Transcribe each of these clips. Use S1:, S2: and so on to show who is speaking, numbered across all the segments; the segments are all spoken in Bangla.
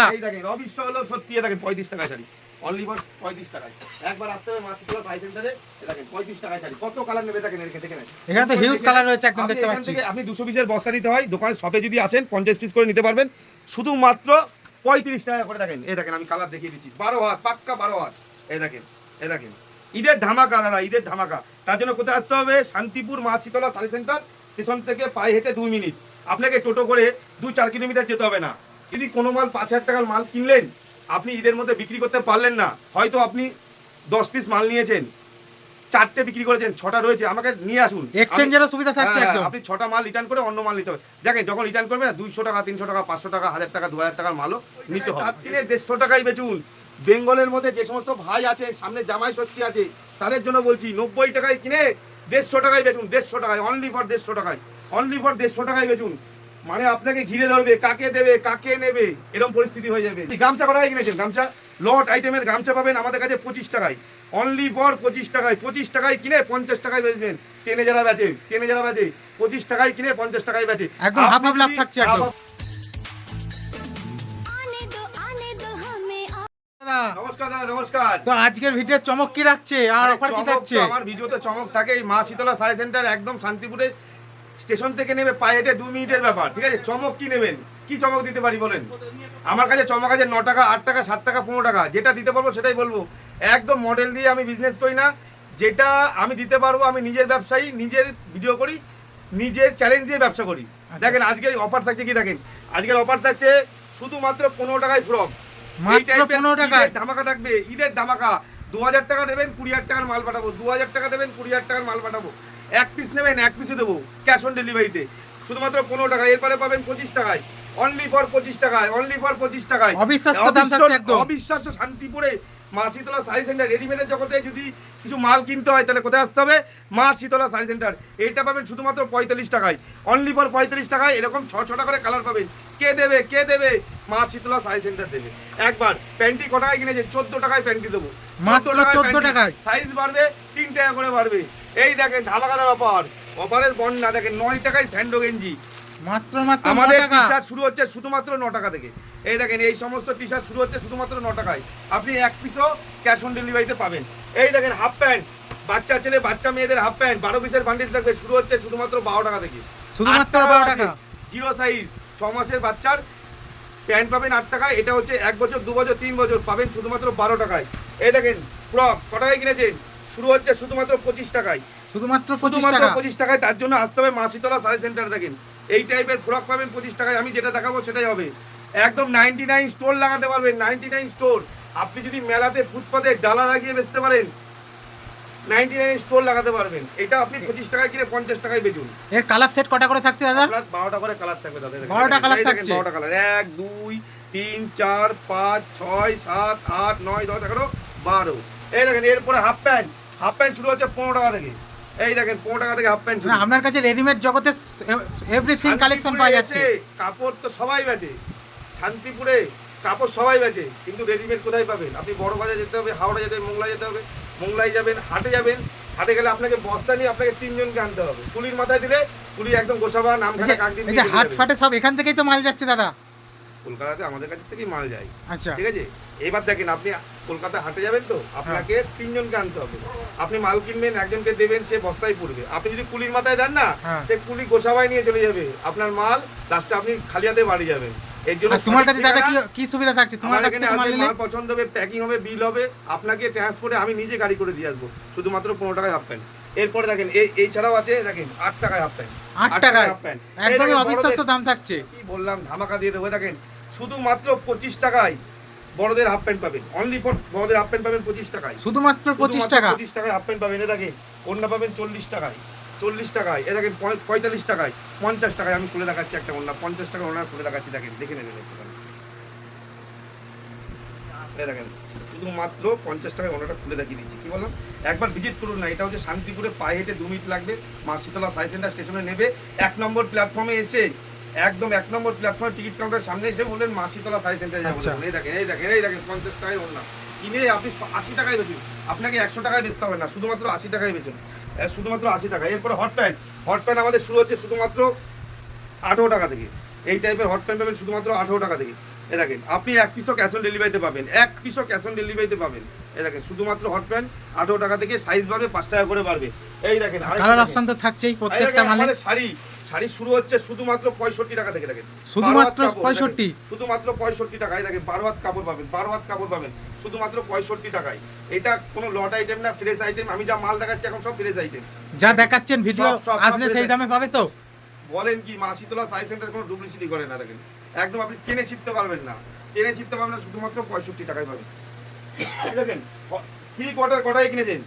S1: আপনি দুশো পিসের বস্তা নিতে হয় দোকানে যদি আসেন পঞ্চাশ পিস করে নিতে পারবেন শুধুমাত্র পঁয়ত্রিশ টাকা করে দেখেন এই দেখেন আমি কালার দেখিয়ে দিচ্ছি বারো হাত পাক্কা বারো হাত এই দেখেন দেখেন ঈদের ধামাকা দাদা ঈদের ধামাকা তার জন্য কোথায় আসতে হবে শান্তিপুর মা শীতলা সেন্টার স্টেশন থেকে পায়ে হেঁটে দুই মিনিট আপনাকে টোটো করে দু চার কিলোমিটার যেতে হবে না যদি কোনো মাল পাঁচ হাজার টাকার মাল কিনলেন আপনি ঈদের মধ্যে বিক্রি করতে পারলেন না হয়তো আপনি দশ পিস মাল নিয়েছেন চারটে বিক্রি করেছেন ছটা রয়েছে আমাকে নিয়ে আসুন এক্সচেঞ্জেরও সুবিধা থাকছে হ্যাঁ, হ্যাঁ, একদম আপনি ছটা মাল রিটার্ন করে অন্য মাল নিতে হবে দেখেন যখন রিটার্ন করবেন না দুইশো টাকা তিনশো টাকা পাঁচশো টাকা হাজার টাকা দু হাজার টাকার মালও নিতে হবে দিনে দেড়শো টাকাই বেচুন বেঙ্গলের মধ্যে যে সমস্ত ভাই আছে সামনে জামাই ষষ্ঠী আছে তাদের জন্য বলছি নব্বই টাকায় কিনে দেড়শো টাকায় বেচুন দেড়শো টাকায় অনলি ফর দেড়শো টাকায় অনলি ফর দেড়শো টাকায় বেচুন মানে আপনাকে ঘিরে ধরবে কাকে দেবে কাকে নেবে এরকম পরিস্থিতি হয়ে যাবে গামছা কটায় কিনেছেন গামছা লট আইটেমের গামছা পাবেন আমাদের কাছে পঁচিশ টাকায় অনলি ফর পঁচিশ টাকায় পঁচিশ টাকায় কিনে পঞ্চাশ টাকায় বেচবেন টেনে যারা বেচে টেনে যারা বেচে পঁচিশ টাকায় কিনে পঞ্চাশ টাকায় বেচে একদম থাকছে নমস্কার নমস্কার তো আজকের ভিডিওর চমক কি রাখছে আর অফার কি থাকছে আমার ভিডিওতে চমক থাকে এই মা শীতলা সাড়ে সেন্টার একদম শান্তিপুরে স্টেশন থেকে নেবে পায়ে হেঁটে দু মিনিটের ব্যাপার ঠিক আছে চমক কি নেবেন কি চমক দিতে পারি বলেন আমার কাছে চমক আছে ন টাকা আট টাকা সাত টাকা পনেরো টাকা যেটা দিতে পারবো সেটাই বলবো একদম মডেল দিয়ে আমি বিজনেস করি না যেটা আমি দিতে পারবো আমি নিজের ব্যবসায়ী নিজের ভিডিও করি নিজের চ্যালেঞ্জ দিয়ে ব্যবসা করি আচ্ছা। দেখেন আজকের অফার থাকছে কি দেখেন আজকের অফার থাকছে শুধুমাত্র পনেরো টাকায় ফ্রক ধামাকা থাকবে ঈদের ধামাকা দু হাজার টাকা দেবেন কুড়ি হাজার টাকার মাল পাঠাবো দু হাজার টাকা দেবেন কুড়ি হাজার টাকার মাল পাঠাবো এক পিস নেবেন এক পিসে দেবো ক্যাশ অন ডেলিভারিতে শুধুমাত্র পনেরো টাকা এরপরে পাবেন পঁচিশ টাকায় অনলি ফর পঁচিশ টাকায় অনলি ফর পঁচিশ টাকায় অবিশ্বাস্য শান্তিপুরে মা শীতলা সারি সেন্টার রেডিমেডের জগতে যদি কিছু মাল কিনতে হয় তাহলে কোথায় আসতে হবে মা শীতলা সারি সেন্টার এটা পাবেন শুধুমাত্র পঁয়তাল্লিশ টাকায় অনলি ফর পঁয়তাল্লিশ টাকায় এরকম ছ ছটা করে কালার পাবেন কে দেবে কে দেবে মা শীতলা সারি সেন্টার দেবে একবার প্যান্টি ক কিনেছে চোদ্দো টাকায় প্যান্টি দেবো চোদ্দো টাকায় সাইজ বাড়বে তিন টাকা করে বাড়বে এই দেখেন ধামাকাদার অফার অফারের বন্যা দেখেন নয় টাকায় স্যান্ডো গেঞ্জি মাত্র মাত্র আমাদের টি শার্ট শুরু হচ্ছে শুধুমাত্র ন টাকা থেকে এই দেখেন এই সমস্ত টি শার্ট শুরু হচ্ছে শুধুমাত্র ন টাকায় আপনি এক পিসও ক্যাশ অন ডেলিভারিতে পাবেন এই দেখেন হাফ প্যান্ট বাচ্চা ছেলে বাচ্চা মেয়েদের হাফ প্যান্ট বারো পিসের বান্ডিল থাকবে শুরু হচ্ছে শুধুমাত্র বারো টাকা থেকে শুধুমাত্র বারো টাকা জিরো সাইজ ছ মাসের বাচ্চার প্যান্ট পাবেন আট টাকায় এটা হচ্ছে এক বছর দু বছর তিন বছর পাবেন শুধুমাত্র বারো টাকায় এই দেখেন ফ্রক ক টাকায় কিনেছেন শুরু হচ্ছে শুধুমাত্র পঁচিশ টাকায় শুধুমাত্র শুধুমাত্র পঁচিশ টাকায় তার জন্য আসতে হবে মাসিতলা শাড়ি সেন্টার দেখেন এই টাইপের ফ্রক পাবেন পঁচিশ টাকায় আমি যেটা দেখাবো সেটাই হবে একদম নাইনটি নাইন স্টোর লাগাতে পারবেন নাইনটি নাইন স্টোর আপনি যদি মেলাতে ফুটপাতে ডালা লাগিয়ে বেচতে পারেন নাইনটি নাইন স্টোর লাগাতে পারবেন এটা আপনি পঁচিশ টাকায় কিনে পঞ্চাশ টাকায় বেচুন এর কালার সেট কটা করে থাকছে দাদা বারোটা করে কালার থাকবে দাদা বারোটা কালার থাকছে বারোটা কালার এক দুই তিন চার পাঁচ ছয় সাত আট নয় দশ এগারো বারো এই দেখেন এরপরে হাফ প্যান্ট হাফ প্যান্ট শুরু হচ্ছে পনেরো টাকা থেকে এই দেখেন পনেরো টাকা থেকে হাফ প্যান্ট শুরু আপনার কাছে রেডিমেড জগতে এভরিথিং কালেকশন পাওয়া যাচ্ছে কাপড় তো সবাই বেচে শান্তিপুরে কাপড় সবাই বেচে কিন্তু রেডিমেড কোথায় পাবেন আপনি বড় বাজার যেতে হবে হাওড়া যেতে হবে মোংলা যেতে হবে মোংলায় যাবেন হাটে যাবেন হাটে গেলে আপনাকে বস্তা নিয়ে আপনাকে তিনজনকে আনতে হবে কুলির মাথায় দিলে পুলি একদম গোসাবা নাম হাট ফাটে সব এখান থেকেই তো মাল যাচ্ছে দাদা কলকাতাতে আমাদের কাছ থেকে মাল যায় আচ্ছা ঠিক আছে এবার দেখেন আপনি কলকাতা হাটে যাবেন তো আপনাকে হ্যাঁ। তিনজনকে আনতে হবে আপনি মাল কিনবেন একজনকে দেবেন সে বস্তায় পড়বে আপনি যদি কুলির মাথায় দেন না হ্যাঁ। সে কুলি গোসাবায় নিয়ে চলে যাবে আপনার মাল লাস্টে আপনি খালি হাতে বাড়ি যাবেন এর জন্য তোমার কাছে দাদা কি কি সুবিধা থাকছে তোমার কাছে মাল পছন্দ হবে প্যাকিং হবে বিল হবে আপনাকে ট্রান্সপোর্টে আমি নিজে গাড়ি করে দিয়ে আসবো শুধুমাত্র পনেরো টাকায় হাফ প্যান্ট এরপর দেখেন এই এই ছাড়াও আছে দেখেন আট টাকায় হাফ প্যান্ট আট টাকায় হাফ প্যান্ট একদমই অবিশ্বাস্য দাম থাকছে কি বললাম ধামাকা দিয়ে দেবো দেখেন শুধুমাত্র পঁচিশ টাকায় বড়দের হাফ প্যান্ট পাবেন অনলি ফর বড়দের হাফ প্যান্ট পাবেন পঁচিশ টাকায় শুধুমাত্র পঁচিশ টাকা পঁচিশ টাকায় হাফ প্যান্ট পাবেন এ দেখেন কন্যা পাবেন চল্লিশ টাকায় চল্লিশ টাকায় এ দেখেন পঁয়তাল্লিশ টাকায় পঞ্চাশ টাকায় আমি খুলে দেখাচ্ছি একটা ওনার পঞ্চাশ টাকা ওনার খুলে দেখাচ্ছি দেখেন দেখে নেবেন একটুখানি এই দেখেন শুধুমাত্র পঞ্চাশ টাকায় ওনাটা খুলে দেখিয়ে দিচ্ছি কী বললাম একবার ভিজিট করুন না এটা হচ্ছে শান্তিপুরে পায়ে হেঁটে দু মিনিট লাগবে মা শীতলা সাই সেন্টার স্টেশনে নেবে এক নম্বর প্ল্যাটফর্মে এসে একদম এক নম্বর প্ল্যাটফর্মে টিকিট কাউন্টার সামনে এসে বললেন মা শীতলা সাই সেন্টারে যাবো আচ্ছা। এই দেখেন এই দেখেন এই দেখেন পঞ্চাশ টাকায় ওনা কিনে আপনি আশি টাকায় বেচুন আপনাকে একশো টাকায় বেচতে হবে না শুধুমাত্র আশি টাকায় বেচুন শুধুমাত্র আশি টাকা এরপরে হট প্যান্ট হট প্যান্ট আমাদের শুরু হচ্ছে শুধুমাত্র আঠেরো টাকা থেকে এই টাইপের হট প্যান্ট পাবেন শুধুমাত্র আঠেরো টাকা থেকে এ দেখেন আপনি এক পিসও ক্যাশ অন ডেলিভারিতে পাবেন এক পিসও ক্যাশ অন ডেলিভারিতে পাবেন এ দেখেন শুধুমাত্র হট প্যান্ট টাকা থেকে সাইজ পাবে পাঁচ টাকা করে বাড়বে এই দেখেন কালার অপশন তো থাকছেই প্রত্যেকটা শাড়ি শাড়ি শুরু হচ্ছে শুধুমাত্র পঁয়ষট্টি টাকা থেকে দেখেন শুধুমাত্র পঁয়ষট্টি শুধুমাত্র পঁয়ষট্টি টাকায় দেখেন বারো হাত কাপড় পাবেন বারো হাত কাপড় পাবেন শুধুমাত্র পঁয়ষট্টি টাকায় এটা কোনো লট আইটেম না ফ্রেশ আইটেম আমি যা মাল দেখাচ্ছি এখন সব ফ্রেশ আইটেম যা দেখাচ্ছেন ভিডিও আসলে সেই দামে পাবে তো বলেন কি মা শীতলা সাই সেন্টার কোনো ডুপ্লিসিটি করে না দেখেন একদম আপনি টেনে ছিটতে পারবেন না টেনে ছিটতে পারবেন না শুধুমাত্র পঁয়ষট্টি টাকায় পাবেন দেখেন থ্রি কোয়ার্টার কটায় কিনেছেন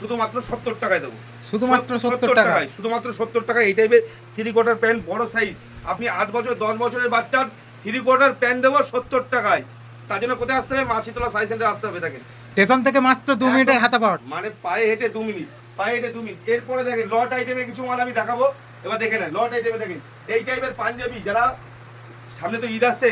S1: শুধুমাত্র সত্তর টাকায় দেবো শুধুমাত্র সত্তর টাকায় শুধুমাত্র সত্তর টাকায় এই টাইপের থ্রি কোয়ার্টার প্যান্ট বড় সাইজ আপনি আট বছর দশ বছরের বাচ্চার থ্রি কোয়ার্টার প্যান্ট দেবো সত্তর টাকায় তার জন্য কোথায় আসতে হবে মাসিতলা সাই সেন্টার আসতে হবে দেখেন স্টেশন থেকে মাত্র দু মিনিটের হাতে পাওয়ার মানে পায়ে হেঁটে দু মিনিট পায়ে হেঁটে দু মিনিট এরপরে দেখেন লট আইটেমের কিছু মাল আমি দেখাবো এবার দেখে নেন লট আইটেমে দেখেন এই টাইপের পাঞ্জাবি যারা সামনে তো ঈদ আসছে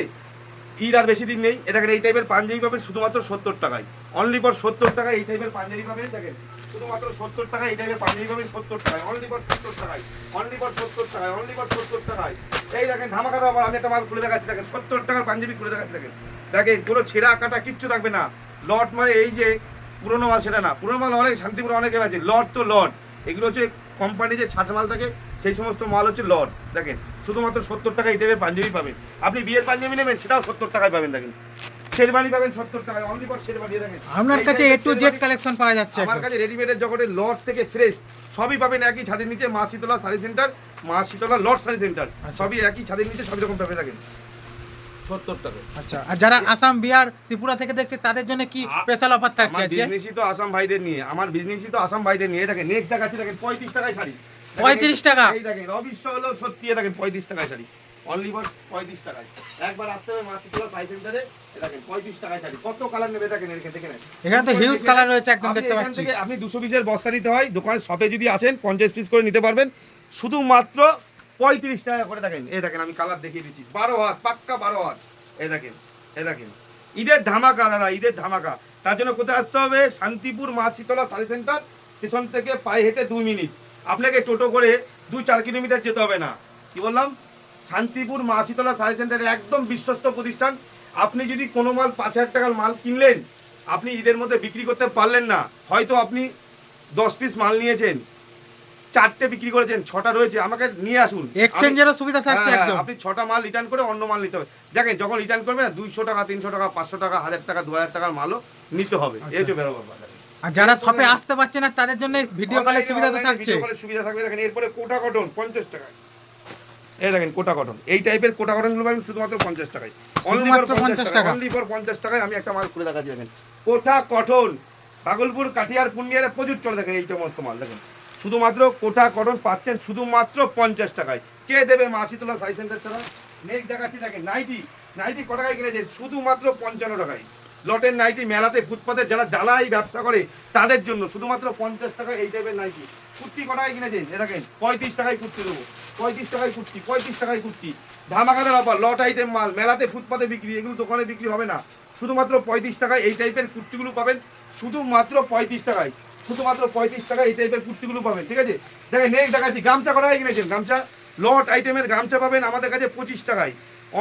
S1: ঈদ আর বেশি দিন নেই দেখেন এই টাইপের পাঞ্জাবি পাবেন শুধুমাত্র সত্তর টাকায় অনলি ফর সত্তর টাকায় এই টাইপের পাঞ্জাবি পাবেন দেখেন শুধুমাত্র সত্তর টাকায় এই টাইপের পাঞ্জাবি পাবেন সত্তর টাকায় অনলি ফর সত্তর টাকায় অনলি ফর সত্তর টাকায় অনলি ফর সত্তর টাকায় এই দেখেন ধামাকা আবার আমি একটা মাল খুলে দেখাচ্ছি দেখেন সত্তর টাকার পাঞ্জাবি খুলে দেখাচ্ছি দেখেন দেখেন কোনো ছেঁড়া কাটা কিচ্ছু থাকবে না লট মানে এই যে পুরোনো মাল সেটা না পুরোনো মাল অনেক শান্তিপুর অনেকে আছে লট তো লট এগুলো হচ্ছে কোম্পানি যে ছাট মাল থাকে সেই সমস্ত মাল হচ্ছে লট দেখেন শুধুমাত্র সত্তর টাকা এই টাইপের পাঞ্জাবি পাবেন আপনি বিয়ের পাঞ্জাবি নেবেন সেটাও সত্তর টাকায় পাবেন দেখেন শেরবানি পাবেন টাকায় অনলি শেরবানি দেখেন আপনার কাছে এ টু জেড কালেকশন পাওয়া যাচ্ছে আমার কাছে রেডিমেডের থেকে ফ্রেশ সবই পাবেন একই ছাদের নিচে মা শীতলা সেন্টার মা শীতলা সেন্টার আচ্ছা। সবই একই ছাদের নিচে সব রকম পাবেন দেখেন আচ্ছা আর যারা আসাম বিহার ত্রিপুরা থেকে দেখছে তাদের জন্য কি স্পেশাল অফার থাকছে বিজনেসই তো আসাম ভাইদের নিয়ে আমার বিজনেসই তো আসাম ভাইদের নিয়ে থাকে নেক্সট দেখাচ্ছি দেখেন পঁয়ত্রিশ টাকায় শাড়ি পঁয়ত্রিশ টাকা এই দেখেন অবিশ্ব হলো সত্যি দেখেন পঁয়ত্রিশ টাকায় শাড়ি অনলি ফর পঁয়ত্রিশ টাকায় একবার আসতে হবে মাসিকুলা সাই সেন্টারে দেখেন পঁয়ত্রিশ টাকায় শাড়ি কত কালার নেবে দেখেন এখানে দেখে এখানে তো হিউজ কালার রয়েছে একদম দেখতে পাচ্ছি আপনি দুশো পিসের বস্তা নিতে হয় দোকানের শপে যদি আসেন পঞ্চাশ পিস করে নিতে পারবেন শুধুমাত্র পঁয়ত্রিশ টাকা করে দেখেন এই দেখেন আমি কালার দেখিয়ে দিচ্ছি বারো হাত পাক্কা বারো হাত এই দেখেন এই দেখেন ঈদের ধামাকা দাদা ঈদের ধামাকা তার জন্য কোথায় আসতে হবে শান্তিপুর মা শীতলা সাড়ে সেন্টার স্টেশন থেকে পায়ে হেঁটে দুই মিনিট আপনাকে টোটো করে দু চার কিলোমিটার যেতে হবে না কি বললাম শান্তিপুর মা শীতলা সাড়ি সেন্টারে একদম বিশ্বস্ত প্রতিষ্ঠান আপনি যদি কোনো মাল পাঁচ হাজার টাকার মাল কিনলেন আপনি ঈদের মধ্যে বিক্রি করতে পারলেন না হয়তো আপনি দশ পিস মাল নিয়েছেন চারটে বিক্রি করেছেন ছটা রয়েছে আমাকে নিয়ে আসুন এক্সচেঞ্জেরও সুবিধা থাকছে হ্যাঁ, হ্যাঁ, একদম আপনি ছটা মাল রিটার্ন করে অন্য মাল নিতে হবে দেখেন যখন রিটার্ন করবেন দুইশো টাকা তিনশো টাকা পাঁচশো টাকা হাজার টাকা দু হাজার টাকার মালও নিতে হবে এই হচ্ছে আচ্ছা। বাজার আর যারা আসতে পারছে না তাদের জন্য ভিডিও কলের সুবিধা তো থাকছে ভিডিও কলের সুবিধা থাকবে দেখেন এরপরে কোটা কটন 50 টাকা এই দেখেন কোটা কটন এই টাইপের কোটা পাবেন শুধুমাত্র 50 টাকায় অনলি ফর 50 টাকা অনলি ফর 50 টাকায় আমি একটা মাল খুলে দেখাচ্ছি দেখেন কোটা কটন পাগলপুর কাটিয়ার পুনিয়ারে প্রচুর চলে দেখেন এইটা মস্ত মাল দেখেন শুধুমাত্র কোটা কটন পাচ্ছেন শুধুমাত্র 50 টাকায় কে দেবে তোলা সাইজ সেন্টার ছাড়া নেক্সট দেখাচ্ছি দেখেন নাইটি নাইটি কটাকায় কিনেছেন শুধুমাত্র পঞ্চান্ন টাকায় লটের নাইটি মেলাতে ফুটপাতে যারা দালাই ব্যবসা করে তাদের জন্য শুধুমাত্র পঞ্চাশ টাকা এই টাইপের নাইটি কুর্তি কটায় কিনেছেন দেখেন পঁয়ত্রিশ টাকায় কুর্তি দেবো পঁয়ত্রিশ টাকায় কুর্তি পঁয়ত্রিশ টাকায় কুর্তি ধামাকাদের অফার লট আইটেম মাল মেলাতে ফুটপাতে বিক্রি এগুলো দোকানে বিক্রি হবে না শুধুমাত্র পঁয়ত্রিশ টাকায় এই টাইপের কুর্তিগুলো পাবেন শুধুমাত্র পঁয়ত্রিশ টাকায় শুধুমাত্র পঁয়ত্রিশ টাকায় এই টাইপের কুর্তিগুলো পাবেন ঠিক আছে দেখেন নেক্সট দেখাচ্ছি গামছা কটায় কিনেছেন গামছা লট আইটেমের গামছা পাবেন আমাদের কাছে পঁচিশ টাকায়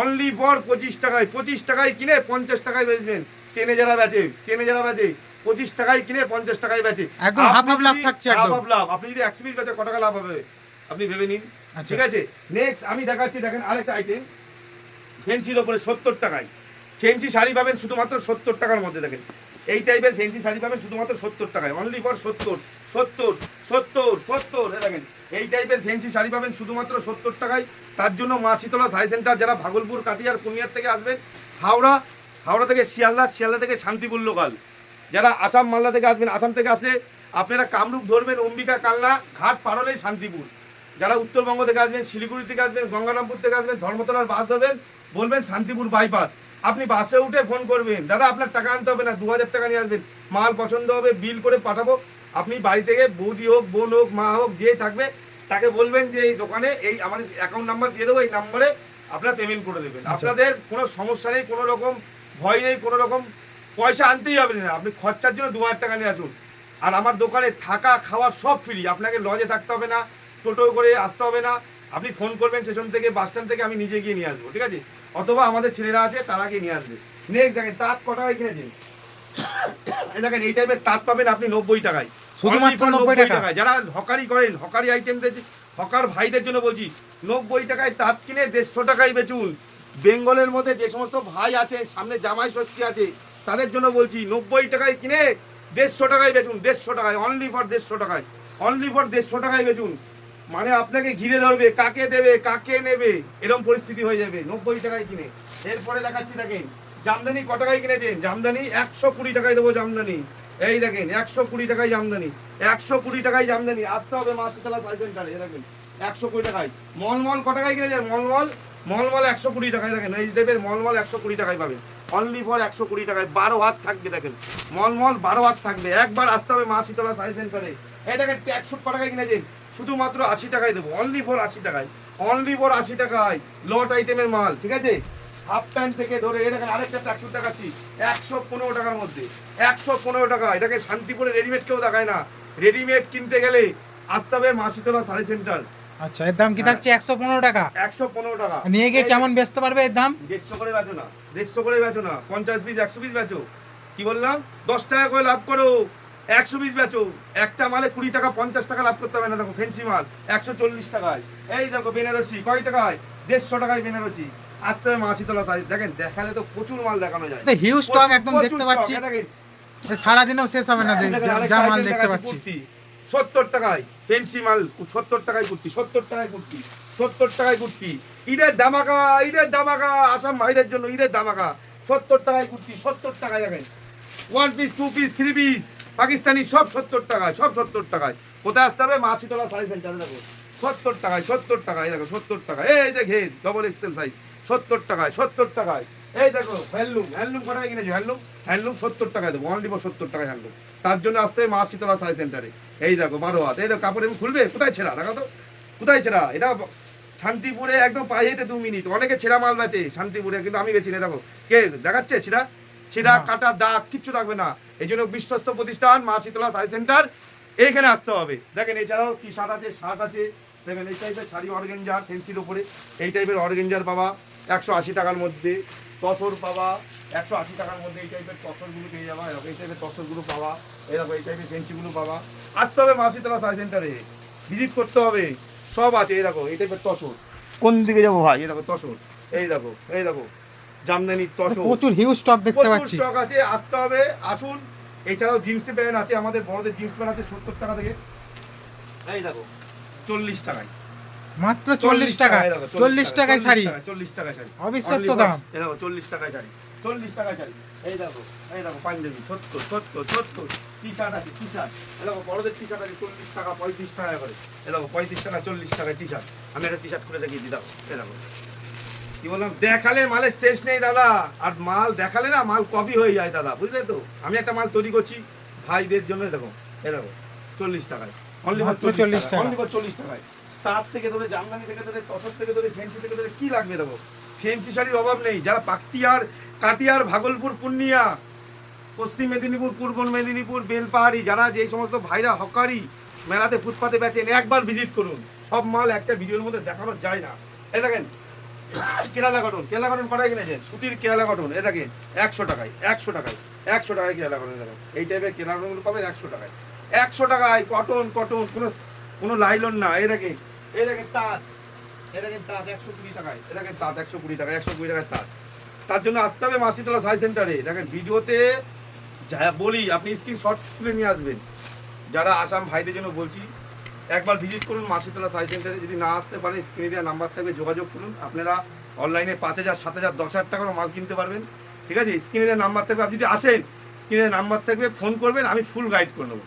S1: অনলি ফর পঁচিশ টাকায় পঁচিশ টাকায় কিনে পঞ্চাশ টাকায় বেচবেন টেনে যারা বেচে টেনে যারা বেচে পঁচিশ টাকায় কিনে পঞ্চাশ টাকায় বেচে একদম হাফ হাফ লাভ থাকছে হাফ হাফ লাভ আপনি যদি একশো পিস বেচে কত টাকা লাভ হবে আপনি ভেবে নিন আচ্ছা। ঠিক আছে নেক্সট আমি দেখাচ্ছি দেখেন আরেকটা আইটেম ফেন্সির ওপরে সত্তর টাকায় ফেন্সি শাড়ি পাবেন শুধুমাত্র সত্তর টাকার মধ্যে দেখেন এই টাইপের ফেন্সি শাড়ি পাবেন শুধুমাত্র সত্তর টাকায় অনলি ফর সত্তর সত্তর সত্তর সত্তর দেখেন এই টাইপের ফেন্সি শাড়ি পাবেন শুধুমাত্র সত্তর টাকায় তার জন্য মা শীতলা সাই সেন্টার যারা ভাগলপুর কাটিয়ার কুমিয়ার থেকে আসবেন হাওড়া হাওড়া থেকে শিয়ালদা শিয়ালদা থেকে শান্তিপুর লোকাল যারা আসাম মালদা থেকে আসবেন আসাম থেকে আসলে আপনারা কামরূপ ধরবেন অম্বিকা কাল্লা ঘাট পারলেই শান্তিপুর যারা উত্তরবঙ্গ থেকে আসবেন শিলিগুড়ি থেকে আসবেন গঙ্গারামপুর থেকে আসবেন ধর্মতলার বাস ধরবেন বলবেন শান্তিপুর বাইপাস আপনি বাসে উঠে ফোন করবেন দাদা আপনার টাকা আনতে হবে না দু টাকা নিয়ে আসবেন মাল পছন্দ হবে বিল করে পাঠাবো আপনি বাড়ি থেকে বৌদি হোক বোন হোক মা হোক যে থাকবে তাকে বলবেন যে এই দোকানে এই আমার অ্যাকাউন্ট নাম্বার দিয়ে দেবো এই নাম্বারে আপনার পেমেন্ট করে দেবেন আচ্ছা। আপনাদের কোনো সমস্যা নেই কোনো রকম ভয় নেই কোনো রকম পয়সা আনতেই হবে না আপনি খরচার জন্য দু হাজার টাকা নিয়ে আসুন আর আমার দোকানে থাকা খাওয়া সব ফ্রি আপনাকে লজে থাকতে হবে না টোটো করে আসতে হবে না আপনি ফোন করবেন স্টেশন থেকে বাস স্ট্যান্ড থেকে আমি নিজে গিয়ে নিয়ে আসবো ঠিক আছে অথবা আমাদের ছেলেরা আছে তারা গিয়ে নিয়ে আসবে নেক্সট দেখেন তাঁত কটা হয় কিনেছেন দেখেন এই টাইপের তাঁত পাবেন আপনি নব্বই টাকায় নব্বই টাকায় যারা হকারি করেন হকারি আইটেম হকার ভাইদের জন্য বলছি নব্বই টাকায় তাঁত কিনে দেড়শো টাকায় বেচুন বেঙ্গলের মধ্যে যে সমস্ত ভাই আছেন সামনে জামাই ষষ্ঠী আছে তাদের জন্য বলছি নব্বই টাকায় কিনে দেড়শো টাকায় বেচুন দেড়শো টাকায় অনলি ফর দেড়শো টাকায় অনলি ফর দেড়শো টাকায় বেচুন মানে আপনাকে ঘিরে ধরবে কাকে দেবে কাকে নেবে এরকম পরিস্থিতি হয়ে যাবে নব্বই টাকায় কিনে এরপরে দেখাচ্ছি দেখেন জামদানি ক টাকায় কিনেছেন জামদানি একশো কুড়ি টাকায় দেবো জামদানি এই দেখেন একশো কুড়ি টাকায় জামদানি একশো কুড়ি টাকায় জামদানি আসতে হবে মাসিতলা সাইজেন্টারে দেখেন একশো কুড়ি টাকায় মলমল ক টাকায় কিনেছেন মলমল মলমল একশো কুড়ি টাকায় দেখেন এই টাইপের মলমল একশো কুড়ি টাকায় পাবেন অনলি ফর একশো কুড়ি টাকায় বারো হাত থাকবে দেখেন মলমল বারো হাত থাকবে একবার আসতে হবে মা শীতলা সাড়ে সেন্টারে এই দেখেন একশো টাকায় কিনেছেন শুধুমাত্র আশি টাকায় দেবো অনলি ফর আশি টাকায় অনলি ফর আশি টাকায় লট আইটেমের মাল ঠিক আছে হাফ প্যান্ট থেকে ধরে এই দেখেন আরেকটা একশো দেখাচ্ছি একশো পনেরো টাকার মধ্যে একশো পনেরো টাকা এটাকে শান্তিপুরে রেডিমেড কেউ দেখায় না রেডিমেড কিনতে গেলে আসতে হবে শীতলা শাড়ি সেন্টার আচ্ছা এর দাম কি হ্যাঁ। থাকছে একশো পনেরো টাকা একশো পনেরো টাকা নিয়ে গিয়ে কেমন বেচতে পারবে এর দাম দেড়শো করে বেচো না দেড়শো করে বেচো না পঞ্চাশ পিস একশো পিস বেচো কি বললাম দশ টাকা করে লাভ করো একশো পিস বেচো একটা মালে কুড়ি টাকা পঞ্চাশ টাকা লাভ করতে হবে না দেখো ফেন্সি মাল একশো চল্লিশ টাকায় এই দেখো বেনারসি কয় টাকায় দেড়শো টাকায় বেনারসি আসতে হবে তোলা সাইজ দেখেন দেখালে তো প্রচুর মাল দেখানো যায় হিউজ স্টক একদম দেখতে পাচ্ছি সারাদিনেও শেষ হবে না যা মাল দেখতে পাচ্ছি সত্তর টাকায় ফেন্সি মাল সত্তর টাকায় কুর্তি সত্তর টাকায় কুর্তি সত্তর টাকায় কুর্তি ঈদের দামাকা ঈদের দামাকা আসাম ভাইদের জন্য ঈদের দামাকা সত্তর টাকায় কুর্তি সত্তর টাকায় দেখেন one piece two piece three piece Pakistani সব সত্তর টাকায় সব সত্তর টাকায় কোথায় আসতে হবে মা শীতলা সাড়ে সেন্টারে দেখো সত্তর টাকায় সত্তর টাকায় দেখো সত্তর টাকা এই দেখেন ডবল এক্সেল সাইজ সত্তর টাকায় সত্তর টাকায় এই দেখো হ্যান্ডলুম হ্যান্ডলুম কটায় কিনেছো হ্যান্ডলুম হ্যান্ডলুম সত্তর টাকা দেবো অনলি ফর সত্তর টাকা হ্যান্ডলুম তার জন্য আসতে মা শীতলা সাই সেন্টারে এই দেখো বারো হাত এই দেখো কাপড় এমনি খুলবে কোথায় ছেঁড়া দেখো তো কোথায় ছেঁড়া এটা শান্তিপুরে একদম পায়ে হেঁটে দু মিনিট অনেকে ছেঁড়া মাল বেচে শান্তিপুরে কিন্তু আমি বেছি না দেখো কে দেখাচ্ছে ছেঁড়া ছেঁড়া হ্যাঁ। কাটা দাগ কিচ্ছু থাকবে না এই জন্য বিশ্বস্ত প্রতিষ্ঠান মা শীতলা সাই সেন্টার এইখানে আসতে হবে দেখেন এছাড়াও কি শার্ট আছে শার্ট আছে দেখেন এই টাইপের শাড়ি অর্গেঞ্জার ফেন্সির উপরে এই টাইপের অর্গেঞ্জার বাবা একশো আশি টাকার মধ্যে তসর পাওয়া একশো আশি টাকার মধ্যে এই টাইপের তসরগুলো পেয়ে যাওয়া এরকম এই টাইপের তসরগুলো পাওয়া এরকম এই টাইপের ফেন্সিগুলো পাওয়া আসতে হবে মাসিতলা সাই সেন্টারে ভিজিট করতে হবে সব আছে এই দেখো এই টাইপের তসর কোন দিকে যাবো ভাই এই দেখো তসর এই দেখো এই দেখো জামদানি তসর প্রচুর হিউজ স্টক দেখতে পাচ্ছি স্টক আছে আসতে হবে আসুন এছাড়াও জিন্স প্যান্ট আছে আমাদের বড়দের জিন্স প্যান্ট আছে সত্তর টাকা থেকে এই দেখো চল্লিশ টাকায় মাত্র চল্লিশ টাকা চল্লিশ টাকায় শাড়ি চল্লিশ টাকায় শাড়ি অবিশ্বাস্য দাম দেখো চল্লিশ টাকায় শাড়ি চল্লিশ টাকায় শাড়ি এই দেখো এই দেখো পাঞ্জাবি সত্তর সত্তর সত্তর টি শার্ট আছে টি শার্ট দেখো বড়দের টি শার্ট আছে চল্লিশ টাকা পঁয়ত্রিশ টাকা করে দেখো পঁয়ত্রিশ টাকা চল্লিশ টাকা টি শার্ট আমি একটা টি শার্ট করে দেখিয়ে দিই দেখো এ দেখো কি বললাম দেখালে মালের শেষ নেই দাদা আর মাল দেখালে না মাল কপি হয়ে যায় দাদা বুঝলে তো আমি একটা মাল তৈরি করছি ভাইদের জন্য দেখো এ দেখো চল্লিশ টাকায় অনলি ফর চল্লিশ টাকা অনলি চল্লিশ টাকায় তার থেকে ধরে জামদানি থেকে ধরে তসর থেকে ধরে ফেন্সি থেকে ধরে কী লাগবে দেবো ফেন্সি শাড়ির অভাব নেই যারা পাকটিয়ার কাটিয়ার ভাগলপুর পূর্ণিয়া পশ্চিম মেদিনীপুর পূর্ব মেদিনীপুর বেলপাহাড়ি যারা যে সমস্ত ভাইরা হকারি মেলাতে ফুটপাতে বেচেন একবার ভিজিট করুন সব মাল একটা ভিডিওর মধ্যে দেখানো যায় না এ দেখেন কেরালা কটন কেলা কটন কটায় কিনেছেন সুতির কেরালা কটন এ দেখেন একশো টাকায় একশো টাকায় একশো টাকায় কেরালা কটন দেখেন এই টাইপের কেলা কটনগুলো পাবেন একশো টাকায় একশো টাকায় কটন কটন কোনো কোনো লাইলন না এ দেখেন এই দেখেন তাঁত এই দেখেন একশো কুড়ি টাকায় এই তাঁত একশো কুড়ি টাকা একশো কুড়ি টাকায় তাঁত তার জন্য আসতে হবে মাসিতলা সাই সেন্টারে দেখেন ভিডিওতে যা বলি আপনি স্ক্রিন শর্ট তুলে নিয়ে আসবেন যারা আসাম ভাইদের জন্য বলছি একবার ভিজিট করুন মাসিতলা সাই সেন্টারে যদি না আসতে পারেন স্ক্রিনে দেওয়া নাম্বার থাকবে যোগাযোগ করুন আপনারা অনলাইনে পাঁচ হাজার সাত হাজার দশ হাজার টাকারও মাল কিনতে পারবেন ঠিক আছে স্ক্রিনে দেওয়া নাম্বার থাকবে আপনি যদি আসেন স্ক্রিনে নাম্বার থাকবে ফোন করবেন আমি ফুল গাইড করে নেবো